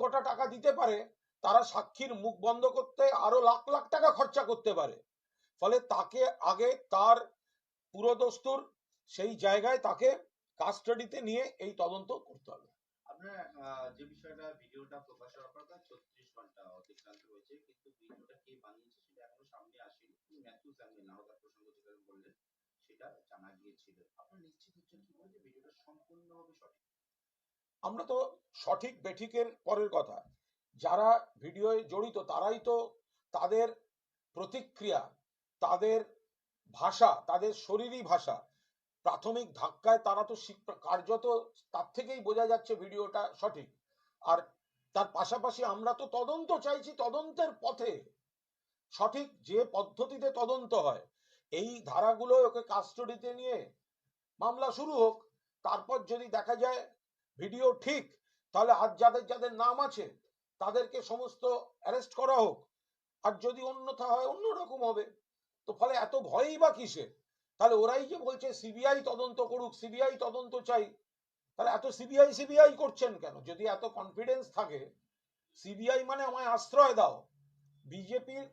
কটা টাকা দিতে পারে, তারা সাক্ষীর মুখ বন্ধ করতে আরও লাখ লাখ টাকা খরচা করতে পারে। ফলে তাকে আগে তার পুরোদস্তুর সেই জায়গায় তাকে কাস্টাডিতে নিয়ে এই তদন্ত করতে হবে। সেটা জানা গিয়েছিল। আপনার নিশ্চিত হচ্ছেন কি করে যে ভিডিওটা সম্পূর্ণভাবে সঠিক? আমরা তো সঠিক বেঠিকের পরের কথা। যারা ভিডিওয়ে জড়িত তারাই তো তাদের প্রতিক্রিয়া, তাদের ভাষা, তাদের শরীরী ভাষা। প্রাথমিক ধাক্কায় তারা তো কার্যত তার থেকেই বোঝা যাচ্ছে ভিডিওটা সঠিক। আর তার পাশাপাশি আমরা তো তদন্ত চাইছি তদন্তের পথে। সঠিক যে পদ্ধতিতে তদন্ত হয়, এই ধারাগুলো ওকে কাস্টডিতে নিয়ে মামলা শুরু হোক, তারপর যদি দেখা যায় ভিডিও ঠিক, তাহলে আর যাদের যাদের নাম আছে, তাদেরকে সমস্ত অ্যারেস্ট করা হোক। আর যদি অন্যথা হয়, অন্যরকম হবে। তো ফলে এত ভয়ই বা কিসে তাহলে ওরাই যে বলছে সিবিআই তদন্ত করুক সিবিআই তদন্ত চাই, তাহলে এত সিবিআই সিবিআই করছেন কেন? যদি এত কনফিডেন্স থাকে সিবিআই মানে আমায় আশ্রয় দাও। বিজেপির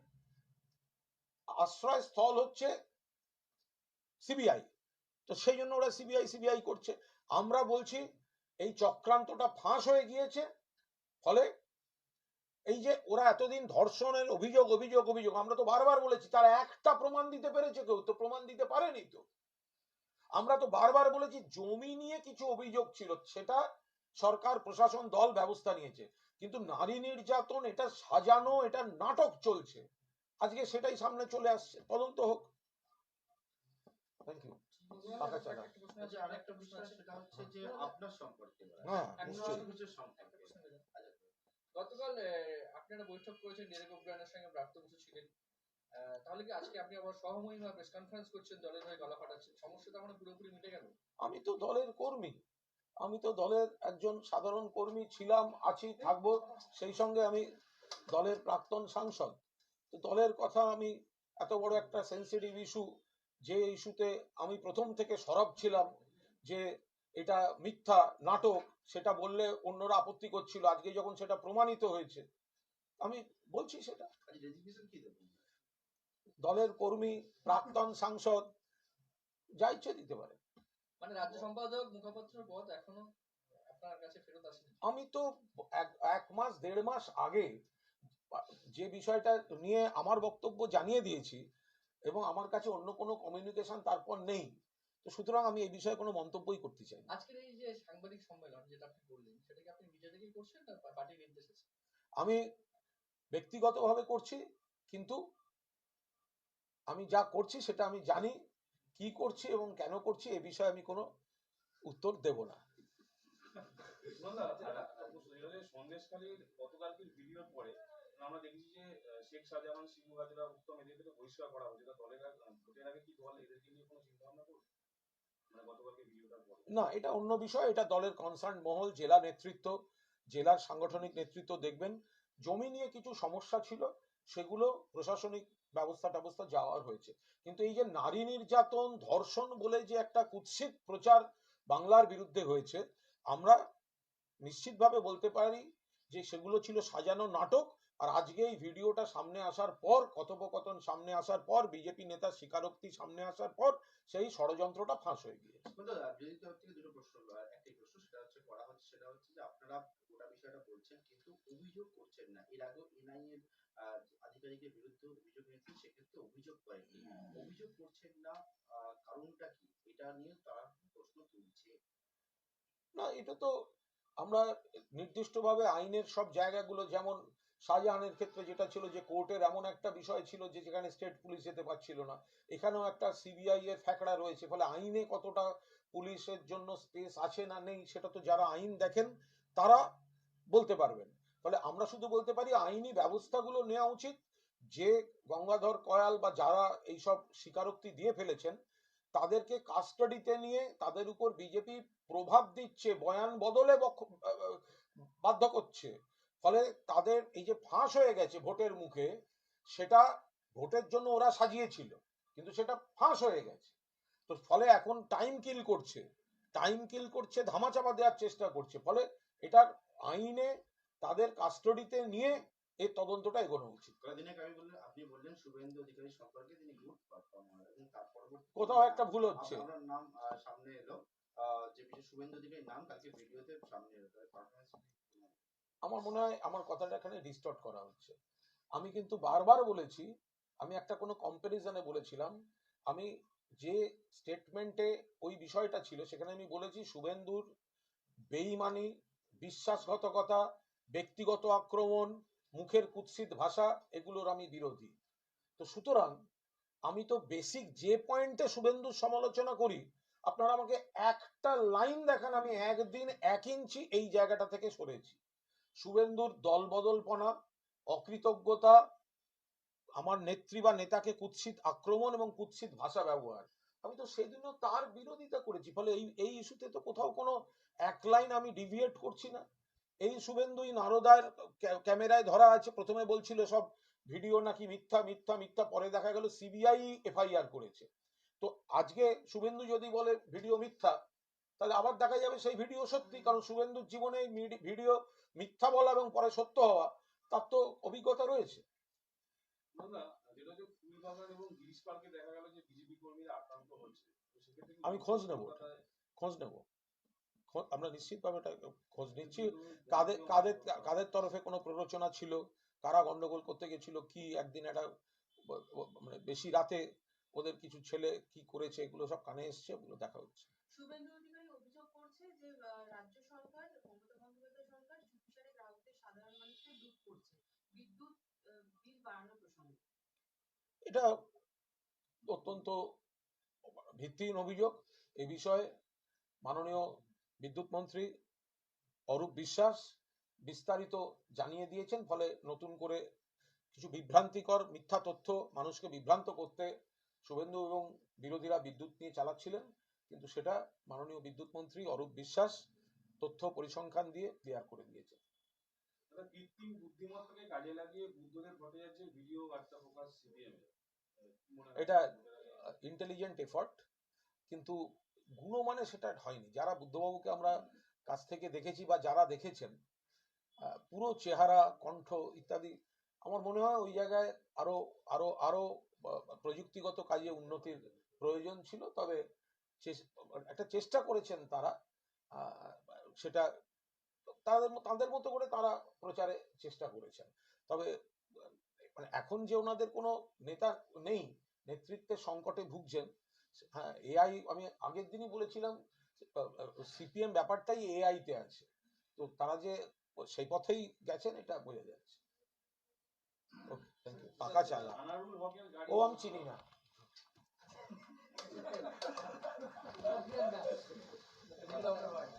আশ্রয় স্থল হচ্ছে সিবিআই তো সেই জন্য ওরা সিবিআই সিবিআই করছে। আমরা বলছি এই চক্রান্তটা ফাঁস হয়ে গিয়েছে। ফলে এই যে ওরা এতদিন ধর্ষণের অভিযোগ অভিযোগ অভিযোগ, আমরা তো বারবার বলেছি, তারা একটা প্রমাণ দিতে পেরেছে কেউ, তো প্রমাণ দিতে পারেনি তো। আমরা তো বারবার বলেছি, জমি নিয়ে কিছু অভিযোগ ছিল, সেটা সরকার, প্রশাসন, দল ব্যবস্থা নিয়েছে। কিন্তু নারী নির্যাতন, এটা সাজানো, এটা নাটক চলছে। আজকে সেটাই সামনে চলে আসছে। তদন্ত হোক। থ্যাংক ইউ আচ্ছা সেটা হচ্ছে যে আপনার সম্পর্কে হ্যাঁ সম্পর্কে আচ্ছা, গতকাল আপনারা বৈঠক করেছেন ডেরেক ওব্রায়নের সঙ্গে প্রাপ্ত ছিলেন। তাহলে কি আজকে আপনি আবার প্রেস কনফারেন্স করছেন দলের হয়ে গলা ফাটাচ্ছেন? সমস্যা তো আমরা পুরোপুরি মিটে গেল। আমি তো দলের কর্মী। আমি তো দলের একজন সাধারণ কর্মী ছিলাম আছি থাকব সেই সঙ্গে আমি দলের প্রাক্তন সাংসদ। তো দলের কথা আমি এত বড় একটা সেন্সিটিভ ইস্যু যে ইস্যুতে আমি প্রথম থেকে সরব ছিলাম যে এটা মিথ্যা নাটক সেটা বললে অন্যরা আপত্তি করছিল আজকে যখন সেটা প্রমাণিত হয়েছে। আমি বলছি সেটা। আচ্ছা দলের কর্মী প্রাক্তন সাংসদ যা ইচ্ছে দিতে পারে। মানে রাজ্য সম্পাদক মুখপাত্র পদ এখনও আপনার কাছে ফেরত আসেনি। আমি তো এক এক মাস দেড় মাস আগে যে বিষয়টা নিয়ে আমার বক্তব্য জানিয়ে দিয়েছি এবং আমার কাছে অন্য কোনো কমিউনিকেশন তারপর নেই। তো সুতরাং আমি এই বিষয়ে কোনো মন্তব্যই করতে চাই না। আজকের এই যে সাংবাদিক সম্মেলন যেটা আপনি বললেন সেটা কি আপনি নিজে থেকেই করছেন না পার্টির নির্দেশ আমি ব্যক্তিগতভাবে করছি কিন্তু আমি যা করছি সেটা আমি জানি কি করছি এবং কেন করছি এ বিষয়ে আমি কোনো উত্তর দেব না। সন্দেশখালীর গতকালকের ভিডিওর পরে আমরা দেখেছি যে শেখ শাহজাহান শিবু হাজরা, উত্তম এদেরকে বহিষ্কার করা হয়েছে। দলের ভোটের আগে কি দল এদেরকে নিয়ে কোনো চিন্তা ভাবনা করবে? মানে না, এটা অন্য বিষয়। এটা দলের কনসার্ন মহল, জেলা নেতৃত্ব, জেলার সাংগঠনিক নেতৃত্ব দেখবেন। জমি নিয়ে কিছু সমস্যা ছিল, সেগুলো প্রশাসনিক ব্যবস্থা ট্যবস্থা যাওয়ার হয়েছে। কিন্তু এই যে নারী নির্যাতন, ধর্ষণ বলে যে একটা কুৎসিত প্রচার বাংলার বিরুদ্ধে হয়েছে, আমরা নিশ্চিতভাবে বলতে পারি যে সেগুলো ছিল সাজানো নাটক। আর আজকে এই ভিডিওটা সামনে আসার পর কথোপকথন সামনে আসার পর বিজেপি নেতার স্বীকারোক্তি সামনে আসার পর সেই ষড়যন্ত্রটা ফাঁস হয়ে গিয়েছে। দুটো প্রশ্ন প্রশ্ন সেটা হচ্ছে করা হচ্ছে সেটা হচ্ছে যে আপনারা গোটা বিষয়টা বলছেন কিন্তু অভিযোগ করছেন না। এর আগেও এনআই এর আধিকারিকের বিরুদ্ধে অভিযোগ এনেছেন সেক্ষেত্রে অভিযোগ করেননি। অভিযোগ করছেন না কারণটা কি? এটা নিয়ে তারা প্রশ্ন তুলছে? না এটা তো আমরা নির্দিষ্টভাবে আইনের সব জায়গাগুলো যেমন শাহজাহানের ক্ষেত্রে যেটা ছিল যে কোর্টের এমন একটা বিষয় ছিল যে যেখানে স্টেট পুলিশ যেতে পারছিল না। এখানেও একটা সিবিআই এর ফ্যাকড়া রয়েছে, ফলে আইনে কতটা পুলিশের জন্য স্পেস আছে না নেই সেটা তো যারা আইন দেখেন তারা বলতে পারবেন। ফলে আমরা শুধু বলতে পারি আইনি ব্যবস্থাগুলো নেওয়া উচিত। যে গঙ্গাধর কয়াল বা যারা এইসব স্বীকারোক্তি দিয়ে ফেলেছেন, তাদেরকে কাস্টাডিতে নিয়ে তাদের উপর বিজেপি প্রভাব দিচ্ছে, বয়ান বদলে বাধ্য করছে। ফলে তাদের এই যে ফাঁস হয়ে গেছে ভোটের মুখে সেটা ভোটের জন্য ওরা সাজিয়েছিল কিন্তু সেটা ফাঁস হয়ে গেছে। তো ফলে এখন টাইম কিল করছে টাইম কিল করছে ধামাচাপা দেওয়ার চেষ্টা করছে। ফলে এটার আইনে তাদের কাস্টডিতে নিয়ে এই তদন্তটা এগোনো উচিত। আপনি বললেন শুভেন্দু অধিকারী সম্পর্কে তিনি গুড কোথাও একটা ভুল হচ্ছে। নাম সামনে এলো। যে শুভেন্দু অধিকারীর নাম কালকে ভিডিওতে সামনে এলো। আমার মনে হয় আমার কথাটা এখানে ডিস্টর্ট করা হচ্ছে। আমি কিন্তু বারবার বলেছি, আমি একটা কোনো কম্প্যারিজনে বলেছিলাম, আমি যে স্টেটমেন্টে ওই বিষয়টা ছিল, সেখানে আমি বলেছি শুভেন্দুর বেইমানি, বিশ্বাসঘাতকতা, ব্যক্তিগত আক্রমণ, মুখের কুৎসিত ভাষা, এগুলোর আমি বিরোধী। তো সুতরাং আমি তো বেসিক যে পয়েন্টে শুভেন্দুর সমালোচনা করি, আপনারা আমাকে একটা লাইন দেখান, আমি একদিন এক ইঞ্চি এই জায়গাটা থেকে সরেছি। শুভেন্দুর দলবদলপনা, অকৃতজ্ঞতা, আমার নেত্রী বা নেতাকে কুৎসিত আক্রমণ এবং কুৎসিত ভাষা ব্যবহার। আমি তো সেদিনও তার বিরোধিতা করেছি, ফলে এই এই ইস্যুতে তো কোথাও কোনো এক লাইন আমি ডিভিয়েট করছি না। এই শুভেন্দুই নারদার ক্যামেরায় ধরা আছে, প্রথমে বলছিল সব ভিডিও নাকি মিথ্যা মিথ্যা মিথ্যা, পরে দেখা গেল সিবিআই এফআইআর করেছে। তো আজকে শুভেন্দু যদি বলে ভিডিও মিথ্যা, তাহলে আবার দেখা যাবে সেই ভিডিও সত্যি, কারণ শুভেন্দুর জীবনে ভিডিও মিথ্যা বলা এবং পরে সত্য হওয়া তার তো অভিজ্ঞতা রয়েছে। না যেটা যে ফুলবাগান এবং গিরিশ পার্কে দেখা গেল যে বিজেপি কর্মীরা আক্রান্ত হচ্ছে তো সেক্ষেত্রে কি আমি খোঁজ নেব। খোঁজ নেব। আমরা নিশ্চিতভাবে এটা খোঁজ নিচ্ছি। কাদের কাদের কাদের তরফে কোনো প্ররোচনা ছিল? কারা গন্ডগোল করতে গেছিল? কি একদিন একটা মানে বেশি রাতে ওদের কিছু ছেলে কি করেছে? এগুলো সব কানে এসছে ওগুলো দেখা হচ্ছে। শুভেন্দু অধিকারী অভিযোগ করছে যে আহ, রাজ্য সরকার মমতা বন্দ্যোপাধ্যায় সরকার চুপিসারে গ্রাহকদের সাধারণ এটা অত্যন্ত ভিত্তিহীন অভিযোগ। এ বিষয়ে মাননীয় বিদ্যুৎ মন্ত্রী অরূপ বিশ্বাস বিস্তারিত জানিয়ে দিয়েছেন। ফলে নতুন করে কিছু বিভ্রান্তিকর মিথ্যা তথ্য মানুষকে বিভ্রান্ত করতে শুভেন্দু এবং বিরোধীরা বিদ্যুৎ নিয়ে চালাচ্ছিলেন। কিন্তু সেটা মাননীয় বিদ্যুৎ মন্ত্রী অরূপ বিশ্বাস তথ্য পরিসংখ্যান দিয়ে ক্লিয়ার করে দিয়েছেন। কৃত্রিম বুদ্ধিমত্তাকে কাজে লাগিয়ে ভিডিও বার্তা প্রকাশ এটা ইন্টেলিজেন্ট এফর্ট কিন্তু গুণমানে সেটা হয়নি। যারা বুদ্ধবাবুকে আমরা কাছ থেকে দেখেছি বা যারা দেখেছেন পুরো চেহারা, কণ্ঠ ইত্যাদি, আমার মনে হয় ওই জায়গায় আরও আরও আরও প্রযুক্তিগত কাজে উন্নতির প্রয়োজন ছিল। তবে একটা চেষ্টা করেছেন তারা সেটা তাদের তাদের মতো করে তারা প্রচারে চেষ্টা করেছেন। তবে মানে এখন যে ওনাদের কোনো নেতা নেই নেতৃত্বের সংকটে ভুগছেন হ্যাঁ এআই আমি আগের দিনই বলেছিলাম সিপিএম ব্যাপারটাই এআইতে আছে। তো তারা যে সেই পথেই গেছেন এটা বোঝা যাচ্ছে। পাকা চালা। ও আমি চিনি না। ধন্যবাদ